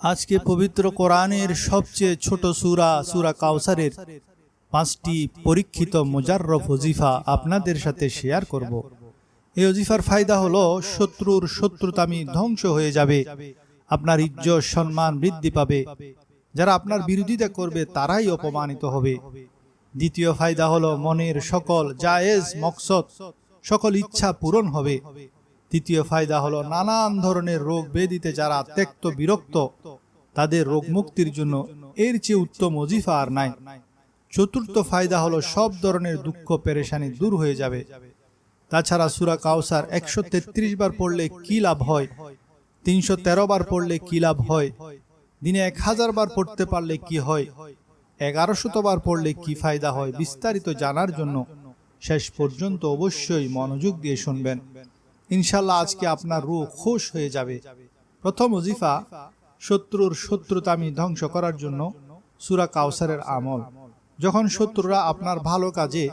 আজকে পবিত্র কোরআনের সবচেয়ে ছোট সুরা সুরা কাউসারের পাঁচটি পরীক্ষিত মোজাররফ ওজিফা আপনাদের সাথে শেয়ার করব। এই অজিফার ফায়দা হলো শত্রুর শত্রুতামি ধ্বংস হয়ে যাবে, আপনার ইজ্জত, সম্মান বৃদ্ধি পাবে। যারা আপনার বিরোধিতা করবে, তারাই অপমানিত হবে। দ্বিতীয় ফায়দা হলো মনের সকল জায়েজ মকসদ, সকল ইচ্ছা পূরণ হবে। তৃতীয় ফায়দা হলো নানান ধরনের রোগ বেদিতে যারা ত্যক্ত বিরক্ত, তাদের রোগ মুক্তির জন্য এর চেয়ে উত্তম অজিফা আর নাই। চতুর্থ ফায়দা হলো সব ধরনের দুঃখ পেরেশানি দূর হয়ে যাবে। তাছাড়া সুরা কাউসার একশো তেত্রিশ বার পড়লে কি লাভ হয়? তিনশো তেরো বার পড়লে কি লাভ হয়? দিনে এক হাজার বার পড়তে পারলে কি হয়? এগারোশতবার পড়লে কি ফায়দা হয়? বিস্তারিত জানার জন্য শেষ পর্যন্ত অবশ্যই মনোযোগ দিয়ে শুনবেন। ইনশাল্লাহ আজকে আপনার রূহ খুশ হয়ে যাবে। প্রথম ওজিফা শত্রুর শত্রুতামি ধ্বংস করার জন্য সুরা কাউসারের আমল। যখন শত্রুরা আপনার ভালো কাজে,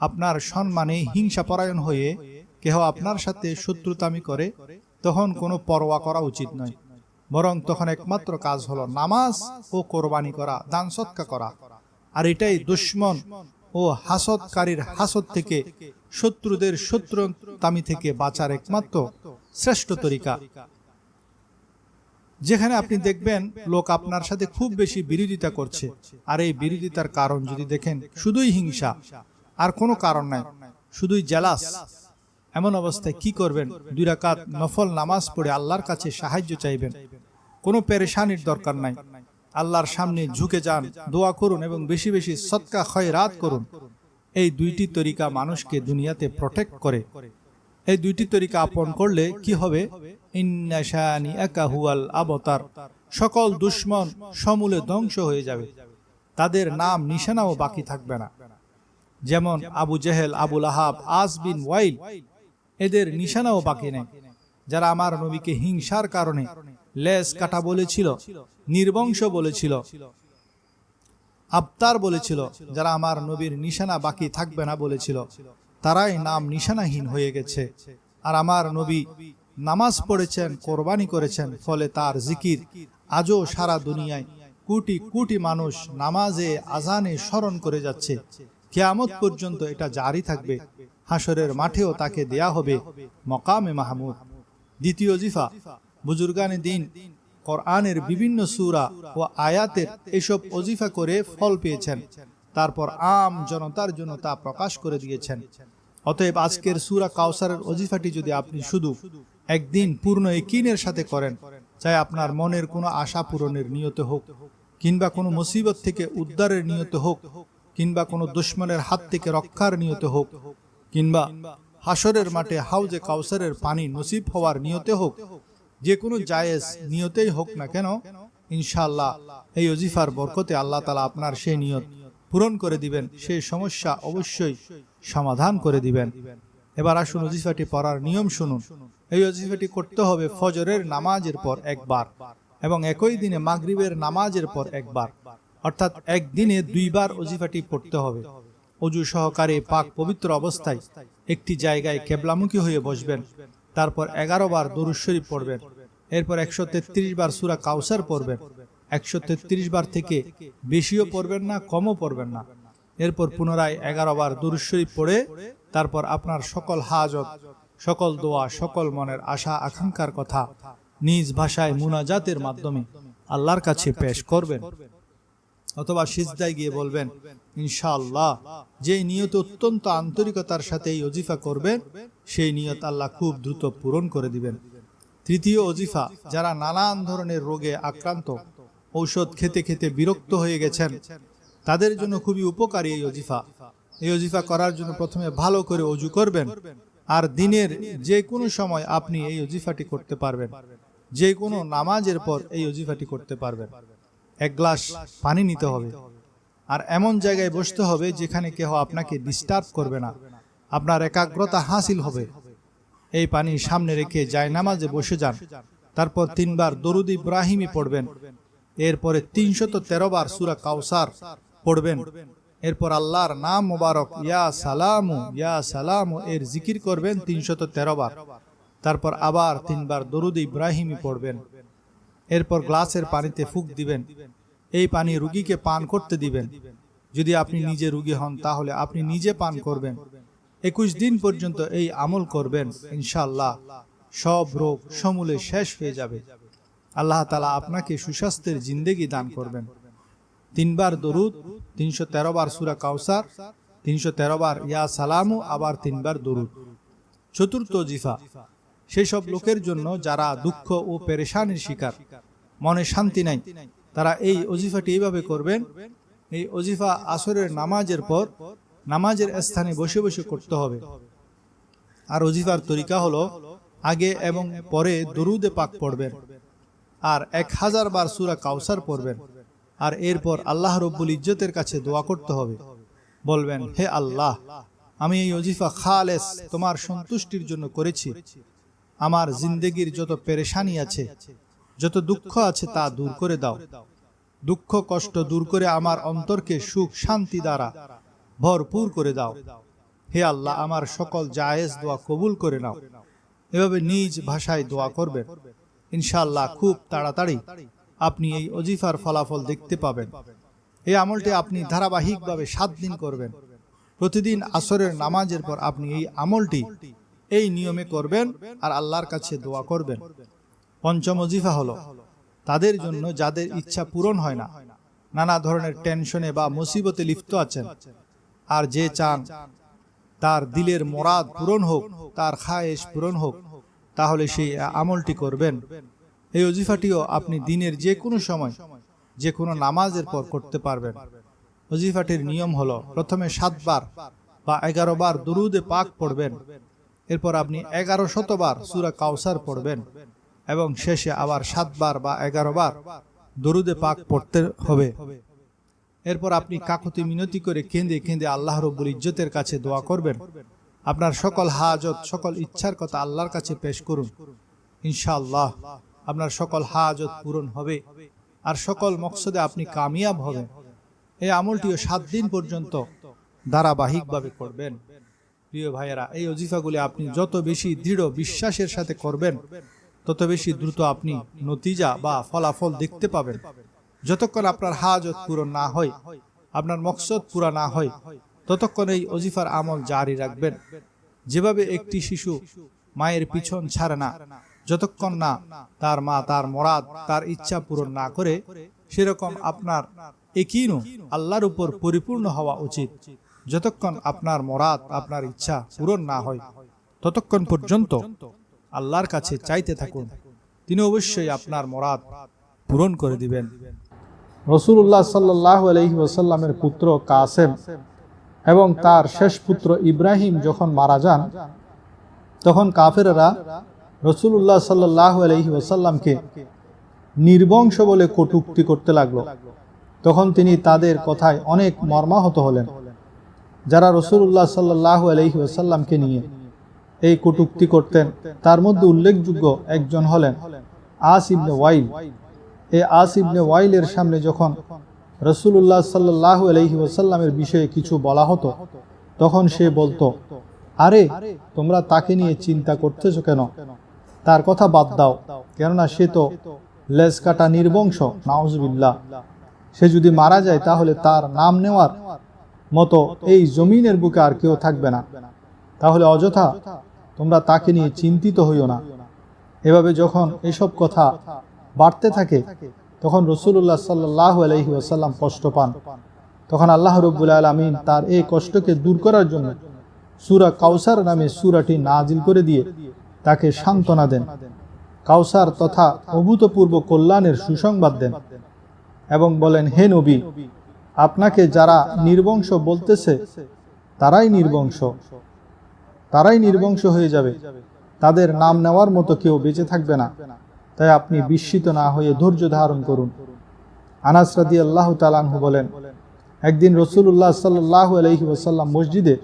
আপনার সম্মানে হিংসা পরায়ণ হয়ে কেহ আপনার সাথে শত্রুতামি করে, তখন কোনো পরোয়া করা উচিত নয়। বরং তখন একমাত্র কাজ হলো নামাজ ও কোরবানি করা, দান সৎকা করা। আর এটাই দুশ্মন ও হাসদকারীর হাসদ থেকে শত্রুদের শত্রুতামি থেকে বাঁচার একমাত্র শ্রেষ্ঠ তরিকা। যেখানে আপনি দেখবেন লোক আপনার সাথে খুব বেশি বিরোধিতা করছে। আর এই বিরোধিতার কারণ যদি দেখেন, শুধুই হিংসা, আর কোনো কারণ নাই, শুধুই জেলাস। এমন অবস্থায় কি করবেন? দুই রাকাত নফল নামাজ পড়ে আল্লাহর কাছে সাহায্য চাইবেন। কোনো পেরেশানির দরকার নাই। আল্লাহর সামনে ঝুঁকে যান, দোয়া করুন এবং বেশি বেশি সৎকা খয়রাত করুন। এই দুইটি তরিকা মানুষকে দুনিয়াতে প্রটেক্ট করে। এই দুইটি তরিকা আপন করলে কি হবে? আবতার। সকল দুশ্মন সমূলে ধ্বংস হয়ে যাবে। তাদের নাম, নিশানাও বাকি থাকবে না। যেমন আবু জেহেল আবুল আহাব আস বিন ওয়াইল, এদের নিশানাও বাকি নেই। যারা আমার নবীকে হিংসার কারণে লেস কাটা বলেছিল, নির্বংশ বলেছিল। আবতার বলেছিল, যারা আমার নবীর নিশানা বাকি থাকবে না বলেছিল। তারাই নাম নিশানাহীন হয়ে গেছে। আর আমার নবী নামাজ পড়েছেন, কোরবানি করেছেন, ফলে তার জিকির আজও সারা দুনিয়ায় কোটি কোটি মানুষ নামাজে, আজানে স্মরণ করে যাচ্ছে। কেয়ামত পর্যন্ত এটা জারি থাকবে। হাসরের মাঠেও তাকে দেয়া হবে মকামে মাহমুদ। দ্বিতীয় জিফা বুজুর্গানে দিন, কোরআনের বিভিন্ন সুরা ও আয়াতের এসব অজিফা করে ফল পেয়েছেন। তারপর আম জনতার জন্য তা প্রকাশ করে দিয়েছেন। অতএব আজকের সুরা কাউসারের অজিফাটি যদি আপনি শুধু একদিন পূর্ণ একিনের সাথে করেন, চাই আপনার মনের কোনো আশা পূরণের নিয়ত হোক, কিংবা কোনো মুসিবত থেকে উদ্ধারের নিয়ত হোক, কিংবা কোনো দুশ্মনের হাত থেকে রক্ষার নিয়ত হোক, কিংবা হাসরের মাঠে হাউজে কাউসারের পানি নসিব হওয়ার নিয়তে হোক যে কোনো জায়েজ নিয়তেই হোক না কেন ইনশাআল্লাহ এই অজিফার বরকতে আল্লাহ তালা আপনার সেই নিয়ত পূরণ করে দিবেন সেই সমস্যা অবশ্যই সমাধান করে দিবেন। এবার আসুন অজিফাটি পড়ার নিয়ম শুনুন। এই অজিফাটি করতে হবে ফজরের নামাজের পর একবার এবং একই দিনে মাগরিবের নামাজের পর একবার। অর্থাৎ একদিনে দুইবার অজিফাটি পড়তে হবে। অজু সহকারে পাক পবিত্র অবস্থায় একটি জায়গায় কেবলামুখী হয়ে বসবেন। তারপর এগারো বার দরুশ্বরী পড়বেন এরপর একশো তেত্রিশ বার সুরা কাউসার পড়বেন। একশো তেত্রিশ বার থেকে বেশিও পড়বেন না, কমও পড়বেন না। এরপর পুনরায় এগারো বার দরুশ্বরী পড়ে, তারপর আপনার সকল হাজত, সকল দোয়া, সকল মনের আশা, আকাঙ্ক্ষার কথা নিজ ভাষায় মুনাজাতের মাধ্যমে আল্লাহর কাছে পেশ করবেন। অথবা সিজদায় গিয়ে বলবেন, ইনশাআল্লাহ যে নিয়ত অত্যন্ত আন্তরিকতার সাথে এই অজিফা করবেন, সেই নিয়ত আল্লাহ খুব দ্রুত পূরণ করে দিবেন। তৃতীয় অজিফা যারা নানান ধরনের রোগে আক্রান্ত, ঔষধ খেতে খেতে বিরক্ত হয়ে গেছেন। তাদের জন্য খুবই উপকারী এই অজিফা এই অজিফা করার জন্য প্রথমে ভালো করে অজু করবেন, আর দিনের যে কোনো সময় আপনি এই অজিফাটি করতে পারবেন। যে কোনো নামাজের পর এই অজিফাটি করতে পারবেন। এক গ্লাস পানি নিতে হবে। আর এমন জায়গায় বসতে হবে যেখানে কেহ আপনাকে ডিস্টার্ব করবে না। আপনার একাগ্রতা হাসিল হবে। এই পানি সামনে রেখে যায় নামাজে বসে যান। তারপর তিনবার দরুদ ইব্রাহিমই পড়বেন। এরপরে তিনশত তেরো বার সুরা কাউসার পড়বেন। এরপর আল্লাহর নাম মোবারক, ইয়া সালামু ইয়া সালামু, এর জিকির করবেন তিনশত তেরো বার। তারপর আবার তিনবার দরুদ ইব্রাহিমই পড়বেন। এরপর গ্লাসের পানিতে ফুক দিবেন। এই পানি রুগীকে পান করতে দিবেন। যদি আপনি নিজে রুগী হন, তাহলে আপনি নিজে পান করবেন। একুশ দিন পর্যন্ত এই আমল করবেন, ইনশাআল্লাহ। সব রোগ সমূলে শেষ হয়ে যাবে। আল্লাহ তালা আপনাকে সুস্বাস্থ্যের জিন্দেগি দান করবেন। তিনবার দরুদ, তিনশো তেরো বার সুরা কাউসার তিনশো তেরো বার ইয়া সালামু, আবার তিনবার দরুদ। চতুর্থ জিফা সেই সব লোকের জন্য যারা দুঃখ ও পেরেশানির শিকার, মনে শান্তি নাই, তারা এই অজিফাটি এইভাবে করবেন, এই অজিফা আসরের নামাজের পর নামাজের স্থানে বসে বসে করতে হবে। আর অজিফার তরিকা হলো, আগে এবং পরে দরুদে পাক পড়বেন। আর এক হাজার বার সুরা কাউসার পড়বেন। আর এরপর আল্লাহ রব্বুল ইজ্জতের কাছে দোয়া করতে হবে। বলবেন, হে আল্লাহ, আমি এই অজিফা খালেস তোমার সন্তুষ্টির জন্য করেছি। আমার জিন্দেগির যত পেরেশানি আছে, যত দুঃখ আছে তা দূর করে দাও। দুঃখ কষ্ট দূর করে আমার অন্তরকে সুখ শান্তি দ্বারা ভরপুর করে দাও। হে আল্লাহ, আমার সকল জায়েজ দোয়া কবুল করে নাও। এভাবে নিজ ভাষায় দোয়া করবেন। ইনশাআল্লাহ খুব তাড়াতাড়ি আপনি এই অজিফার ফলাফল দেখতে পাবেন। এই আমলটি আপনি ধারাবাহিকভাবে সাত দিন করবেন। প্রতিদিন আসরের নামাজের পর আপনি এই আমলটি এই নিয়মে করবেন আর আল্লাহর কাছে দোয়া করবেন। পঞ্চম অজিফা হলো, তাদের জন্য যাদের ইচ্ছা পূরণ হয় না, নানা ধরনের টেনশনে বা মুসিবতে লিপ্ত আছেন আর যে চান তার দিলের মোরাদ পূরণ হোক, তার খায়েশ পূরণ হোক, তাহলে সেই আমলটি করবেন। এই অজিফাটিও আপনি দিনের যে কোনো সময়, যে কোনো নামাজের পর করতে পারবেন। অজিফাটির নিয়ম হলো, প্রথমে সাতবার বা এগারো বার দুরুদে পাক পড়বেন। এরপর আপনি এগারো শতবার সুরা কাউসার পড়বেন এবং শেষে আবার সাতবার বা এগারো বার দরুদে পাক পড়তে হবে। এরপর আপনি কাকতি মিনতি করে কেঁদে কেঁদে আল্লাহ রব্বুল ইজ্জতের কাছে দোয়া করবেন। আপনার সকল হাজত, সকল ইচ্ছার কথা আল্লাহর কাছে পেশ করুন। ইনশাআল্লাহ আপনার সকল হাজত পূরণ হবে আর সকল মকসদে আপনি কামিয়াব হবেন। এই আমলটিও সাত দিন পর্যন্ত ধারাবাহিকভাবে করবেন। প্রিয় ভাইয়েরা, এই অজিফাগুলি আপনি যত বেশি দৃঢ় বিশ্বাসের সাথে করবেন, তত বেশি দ্রুত আপনি নতিজা বা ফলাফল দেখতে পাবেন। যতক্ষণ আপনার হাজত পূরণ না হয়, আপনার মকসদ পুরা না হয়, ততক্ষণ এই অজিফার আমল জারি রাখবেন। যেভাবে একটি শিশু মায়ের পিছন ছাড়ে না, যতক্ষণ না তার মা, তার মরাদ, তার ইচ্ছা পূরণ না করে, সেরকম আপনার একিনও আল্লাহর উপর পরিপূর্ণ হওয়া উচিত। যতক্ষণ আপনার মরাদ, আপনার ইচ্ছা পূরণ না হয়, ততক্ষণ পর্যন্ত আল্লাহর কাছে চাইতে থাকুন। তিনি অবশ্যই আপনার মরাদ পূরণ করে দিবেন। রসুল্লাহ সাল্লাহ আলহি ওসাল্লামের পুত্র কাসেম এবং তার শেষ পুত্র ইব্রাহিম যখন মারা যান, তখন কাফেরেরা রসুল্লাহ সাল্লাহ আলহি ওসাল্লামকে নির্বংশ বলে কটুক্তি করতে লাগল। তখন তিনি তাদের কথায় অনেক মর্মাহত হলেন। যারা রসুল্লাহ সাল্লাহ আলহি ওসাল্লামকে নিয়ে এই কটুক্তি করতেন, তার মধ্যে উল্লেখযোগ্য একজন হলেন আস ইবনে ওয়াইল। এই আস ইবনে ওয়াইলের সামনে যখন রসুল্লাহ সাল্লাহ আলহি ওসাল্লামের বিষয়ে কিছু বলা হতো, তখন সে বলতো, আরে, তোমরা তাকে নিয়ে চিন্তা করতেছ কেন? তার কথা বাদ দাও, কেননা সে তো লেজ কাটা নির্বংশ নাউজবিল্লা সে যদি মারা যায় তাহলে তার নাম নেওয়ার মতো এই জমিনের বুকে আর কেউ থাকবে না। তাহলে অযথা তোমরা তাকে নিয়ে চিন্তিত হইও না। এভাবে যখন এসব কথা বাড়তে থাকে, তখন রসুল্লাহ সাল্লাহ আলহি আসাল্লাম কষ্ট পান। তখন আল্লাহ রব্বুল আলমিন তার এই কষ্টকে দূর করার জন্য সুরা কাউসার নামে সুরাটি নাজিল করে দিয়ে তাকে সান্ত্বনা দেন। কাউসার তথা অভূতপূর্ব কল্যাণের সুসংবাদ দেন এবং বলেন, হে নবী, আপনাকে যারা নির্বংশ বলতেছে, তারাই নির্বংশ। তারাই নির্বংশ হয়ে যাবে। তাদের নাম নেওয়ার মতো কেউ বেঁচে থাকবে না। তাই আপনি বিস্মিত না হয়ে ধৈর্য ধারণ করুন। আনাস রাদি আল্লাহ তালানহু বলেন, একদিন রসুল্লাহ সাল্লাহ আলহি ওসাল্লাম মসজিদে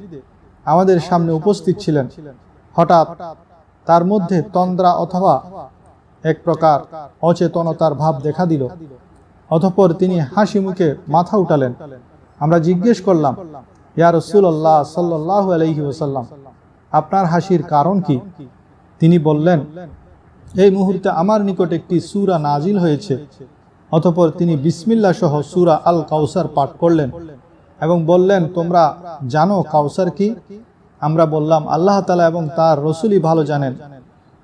আমাদের সামনে উপস্থিত ছিলেন। হঠাৎ তার মধ্যে তন্দ্রা অথবা এক প্রকার অচেতনতার ভাব দেখা দিল। অতঃপর তিনি হাসি মুখে মাথা উঠালেন। আমরা জিজ্ঞেস করলাম, ইয়া রসুল্লাহ সাল্লাহ আলহি ওসাল্লাম আপনার হাসির কারণ কি? তিনি বললেন এই মুহূর্তে আমার নিকট একটি সুরা নাজিল হয়েছে। অতপর তিনি বিসমিল্লা সহ সুরা আল কাউসার পাঠ করলেন এবং বললেন, তোমরা জানো কাউসার কি? আমরা বললাম, আল্লাহ তালা এবং তার রসুলই ভালো জানেন।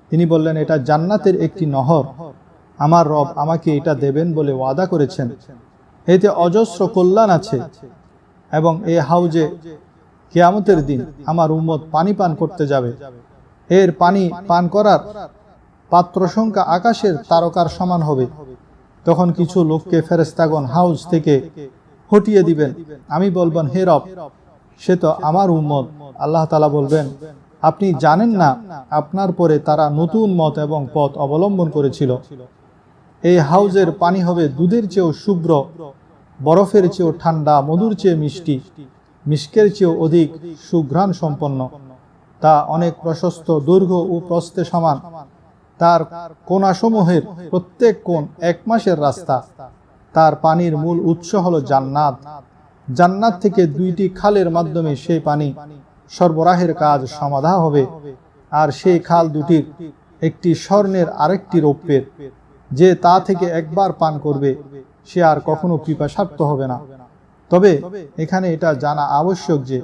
তিনি বললেন, এটা জান্নাতের একটি নহর। আমার রব আমাকে এটা দেবেন বলে ওয়াদা করেছেন। এতে অজস্র কল্যাণ আছে এবং এ হাউজে কেয়ামতের দিন আমার উম্মত পানি পান করতে যাবে। এর পানি পান করার পাত্র সংখ্যা আকাশের তারকার সমান হবে। তখন কিছু লোককে ফেরেস্তাগণ হাউস থেকে হটিয়ে দিবেন। আমি বলবেন, হে রব, সে তো আমার উম্মত। আল্লাহ তালা বলবেন, আপনি জানেন না, আপনার পরে তারা নতুন মত এবং পথ অবলম্বন করেছিল। এই হাউজের পানি হবে দুধের চেয়েও শুভ্র, বরফের চেয়েও ঠান্ডা, মধুর চেয়ে মিষ্টি, মিষ্কের চেয়েও অধিক সুঘ্রাণ সম্পন্ন তা অনেক প্রশস্ত, দৈর্ঘ্য ও প্রস্থে সমান। তার কোনাসমূহের প্রত্যেক কোণ এক মাসের রাস্তা। তার পানির মূল উৎস হলো জান্নাত। জান্নাত থেকে দুইটি খালের মাধ্যমে সেই পানি সরবরাহের কাজ সমাধা হবে আর সেই খাল দুটির একটি স্বর্ণের আরেকটি রৌপ্যের। যে তা থেকে একবার পান করবে, সে আর কখনো পিপাসার্থ হবে না। তবে এখানে এটা জানা আবশ্যক যে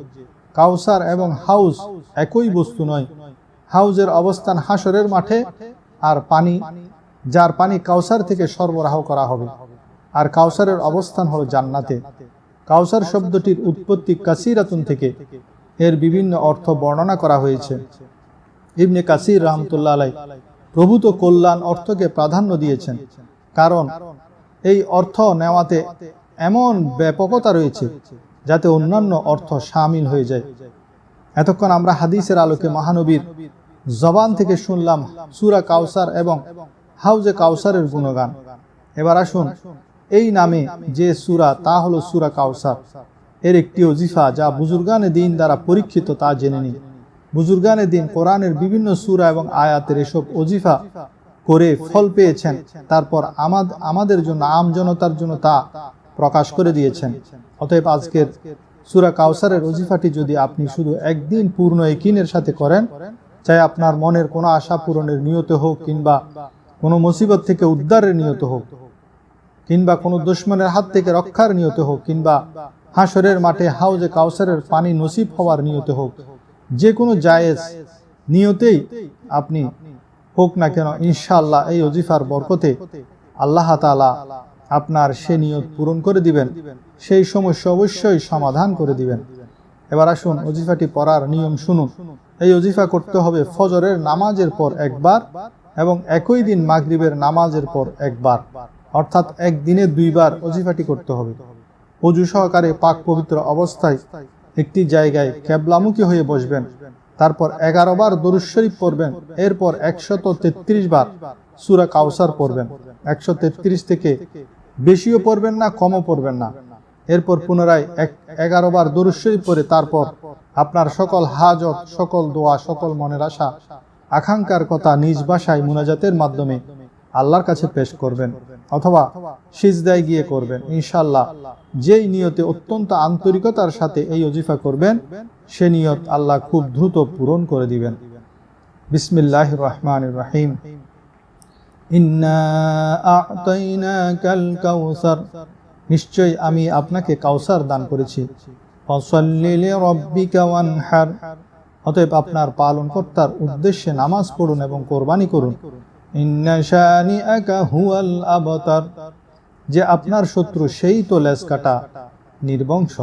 কাউসার এবং হাউস একই বস্তু নয়। হাউজের অবস্থান হাসরের মাঠে আর পানি, যার পানি কাউসার থেকে সরবরাহ করা হবে। আর কাউসারের অবস্থান হলো জান্নাতে। কাউসার শব্দটির উৎপত্তি কাসিরাতুন থেকে। এর বিভিন্ন অর্থ বর্ণনা করা হয়েছে। ইবনে কাসির রহমতুল্লাহ আলাই প্রভূত কল্যাণ অর্থকে প্রাধান্য দিয়েছেন। কারণ এই অর্থ নেওয়াতে এমন ব্যাপকতা রয়েছে যাতে অন্যান্য অর্থ সামিল হয়ে যায়। এতক্ষণ আমরা হাদিসের আলোকে মহানবীর জবান থেকে শুনলাম সুরা কাউসার এবং হাউজে কাউসারের গুণগান। এবার আসুন এই নামে যে সুরা, তা হলো সুরা কাউসার। এর একটি অজিফা যা বুজুর্গানে দিন দ্বারা পরীক্ষিত, তা জেনে নিই বুজুর্গানে দিন কোরআনের বিভিন্ন সুরা এবং আয়াতের এসব অজিফা করে ফল পেয়েছেন। তারপর আমাদ- আমাদের জন্য, আম জনতার জন্য তা প্রকাশ করে দিয়েছেন। অতএব আজকের সুরা কাউসারের অজিফাটি যদি আপনি শুধু একদিন পূর্ণ একিনের সাথে করেন চাই আপনার মনের কোনো আশা পূরণের নিয়ত হোক কিংবা কোনো মুসিবত থেকে উদ্ধারের নিয়ত হোক, কিংবা কোনো দুশ্মনের হাত থেকে রক্ষার নিয়ত হোক, কিংবা হাসরের মাঠে হাউজে কাউসারের পানি নসিব হওয়ার নিয়ত হোক, যে কোনো জায়েজ নিয়তেই আপনি হোক না কেন, ইনশাআল্লাহ এই অজিফার বরকতে আল্লাহ তাআলা আপনার সে নিয়ত পূরণ করে দিবেন, সেই সমস্যা অবশ্যই সমাধান করে দিবেন। এবার আসুন অজিফাটি পড়ার নিয়ম শুনুন। এই অজিফা করতে হবে ফজরের নামাজের পর একবার এবং একই দিন মাগরিবের নামাজের পর একবার। অর্থাৎ একদিনে দুইবার অজিফাটি করতে হবে। অজু সহকারে পাক পবিত্র অবস্থায় একটি জায়গায় ক্যাবলামুখী হয়ে বসবেন। তারপর এগারো বার দরুদ শরীফ পড়বেন। এরপর একশত তেত্রিশ বার সুরা কাউসার পড়বেন। একশো তেত্রিশ থেকে বেশিও পড়বেন না, কমও পড়বেন না। এরপর পুনরায় এক এগারো বার দরুদ শরীফ পড়ে তারপর আপনার সকল হাজত, সকল দোয়া, সকল মনের আশা, আকাঙ্ক্ষার কথা নিজ ভাষায় মুনাজাতের মাধ্যমে আল্লাহর কাছে পেশ করবেন অথবা সিজদায় গিয়ে করবেন। ইনশাল্লাহ যেই নিয়তে অত্যন্ত আন্তরিকতার সাথে এই অজিফা করবেন, সে নিয়ত আল্লাহ খুব দ্রুত পূরণ করে দিবেন। বিসমিল্লাহ রহমান রহিম। ইন্না নিশ্চয় আমি আপনাকে কাউসার দান করেছি। অতএব আপনার পালনকর্তার উদ্দেশ্যে নামাজ পড়ুন এবং কোরবানি করুন। হুয়াল আবতার। যে আপনার শত্রু সেই তো লেজ কাটা নির্বংশ।